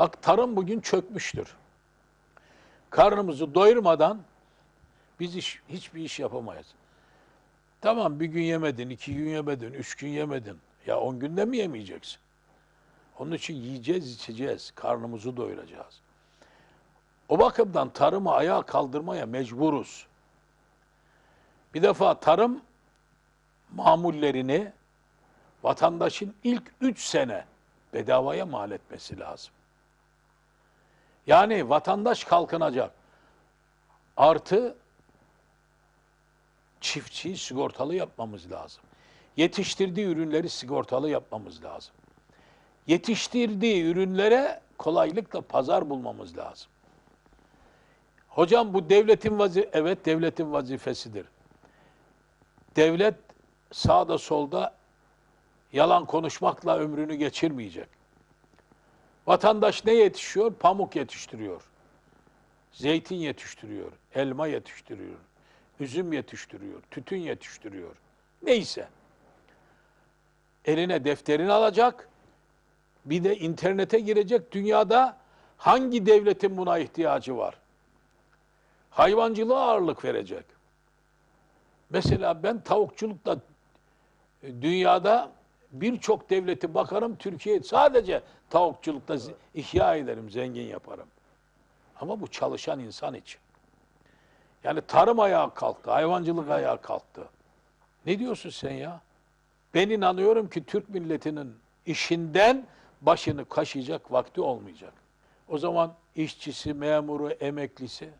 Bak tarım bugün çökmüştür. Karnımızı doyurmadan biz iş, hiçbir iş yapamayız. Tamam bir gün yemedin, iki gün yemedin, üç gün yemedin. Ya on günde mi yemeyeceksin? Onun için yiyeceğiz, içeceğiz, karnımızı doyuracağız. O bakımdan tarımı ayağa kaldırmaya mecburuz. Bir defa tarım mamullerini vatandaşın ilk üç sene bedavaya mal etmesi lazım. Yani vatandaş kalkınacak. Artı çiftçiyi sigortalı yapmamız lazım. Yetiştirdiği ürünleri sigortalı yapmamız lazım. Yetiştirdiği ürünlere kolaylıkla pazar bulmamız lazım. Hocam bu devletin vazi evet devletin vazifesidir. Devlet sağda solda yalan konuşmakla ömrünü geçirmeyecek. Vatandaş ne yetişiyor? Pamuk yetiştiriyor. Zeytin yetiştiriyor. Elma yetiştiriyor. Üzüm yetiştiriyor. Tütün yetiştiriyor. Neyse. Eline defterini alacak. Bir de internete girecek. Dünyada hangi devletin buna ihtiyacı var? Hayvancılığa ağırlık verecek. Mesela ben tavukçulukta e, dünyada birçok devleti bakarım Türkiye sadece tavukçulukta ihya ederim, zengin yaparım. Ama bu çalışan insan için. Yani tarım ayağa kalktı, hayvancılık ayağa kalktı. Ne diyorsun sen ya? Ben inanıyorum ki Türk milletinin işinden başını kaşıyacak vakti olmayacak. O zaman işçisi, memuru, emeklisi